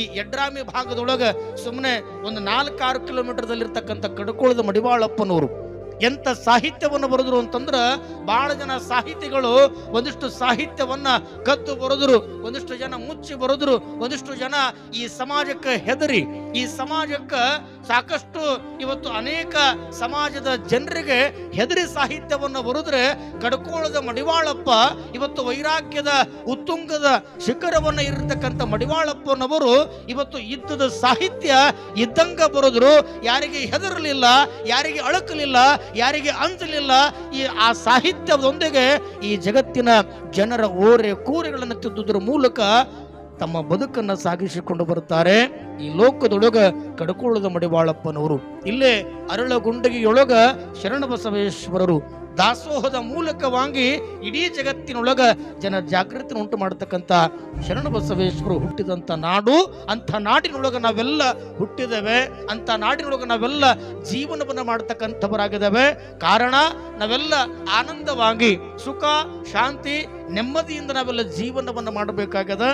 ಈ ಯಡ್ರಾಮಿ ಭಾಗದೊಳಗೆ ಸುಮ್ಮನೆ ಒಂದು ನಾಲ್ಕಾರು ಕಿಲೋಮೀಟರ್ದಲ್ಲಿರ್ತಕ್ಕಂಥ ಕಡ್ಕೊಳದ ಮಡಿವಾಳಪ್ಪನವರು. ಎಂಥ ಸಾಹಿತ್ಯವನ್ನು ಬರೆದ್ರು ಅಂತಂದ್ರೆ ಬಹಳ ಜನ ಸಾಹಿತಿಗಳು ಒಂದಿಷ್ಟು ಸಾಹಿತ್ಯವನ್ನ ಕದ್ದು ಬರೆದ್ರು, ಒಂದಿಷ್ಟು ಜನ ಮುಚ್ಚಿ ಬರೆದ್ರು, ಒಂದಿಷ್ಟು ಜನ ಈ ಸಮಾಜಕ್ಕೆ ಹೆದರಿ ಈ ಸಮಾಜಕ್ಕೆ ಸಾಕಷ್ಟು ಇವತ್ತು ಅನೇಕ ಸಮಾಜದ ಜನರಿಗೆ ಹೆದರಿ ಸಾಹಿತ್ಯವನ್ನು ಬರೆದ್ರೆ ಕಡ್ಕೋಳದ ಮಡಿವಾಳಪ್ಪ ಇವತ್ತು ವೈರಾಗ್ಯದ ಉತ್ತುಂಗದ ಶಿಖರವನ್ನ ಇರತಕ್ಕಂಥ ಮಡಿವಾಳಪ್ಪನವರು ಇವತ್ತು ಇದ್ದದ ಸಾಹಿತ್ಯ ಇದ್ದಂಗ ಬರೆದ್ರು. ಯಾರಿಗೆ ಹೆದರಲಿಲ್ಲ, ಯಾರಿಗೆ ಅಳಕಲಿಲ್ಲ, ಯಾರಿಗೆ ಅಂಜಲಿಲ್ಲ, ಈ ಆ ಸಾಹಿತ್ಯದೊಂದಿಗೆ ಈ ಜಗತ್ತಿನ ಜನರ ಓರೆ ಕೂರೆಗಳನ್ನು ತಿದ್ದುದ್ರ ಮೂಲಕ ತಮ್ಮ ಬದುಕನ್ನ ಸಾಗಿಸಿಕೊಂಡು ಬರುತ್ತಾರೆ. ಈ ಲೋಕದೊಳಗ ಕಡ್ಕೊಳ್ಳದ ಮಡಿವಾಳಪ್ಪನವರು, ಇಲ್ಲೇ ಅರಳಗುಂಡಗಿಯೊಳಗ ಶರಣಬಸವೇಶ್ವರರು ದಾಸೋಹದ ಮೂಲಕವಾಗಿ ಇಡೀ ಜಗತ್ತಿನೊಳಗ ಜನ ಜಾಗೃತಿ ಉಂಟು ಮಾಡತಕ್ಕಂಥ ಶರಣಬಸವೇಶ್ವರು ಹುಟ್ಟಿದಂಥ ನಾಡು, ಅಂಥ ನಾಡಿನೊಳಗ ನಾವೆಲ್ಲ ಹುಟ್ಟಿದ್ದೇವೆ ಅಂಥ ನಾಡಿನೊಳಗ ನಾವೆಲ್ಲ ಜೀವನವನ್ನು ಮಾಡತಕ್ಕಂಥವರಾಗಿದ್ದೇವೆ ಕಾರಣ, ನಾವೆಲ್ಲ ಆನಂದವಾಗಿ ಸುಖ, ಶಾಂತಿ, ನೆಮ್ಮದಿಯಿಂದ ನಾವೆಲ್ಲ ಜೀವನವನ್ನು ಮಾಡಬೇಕಾಗ್ಯದ.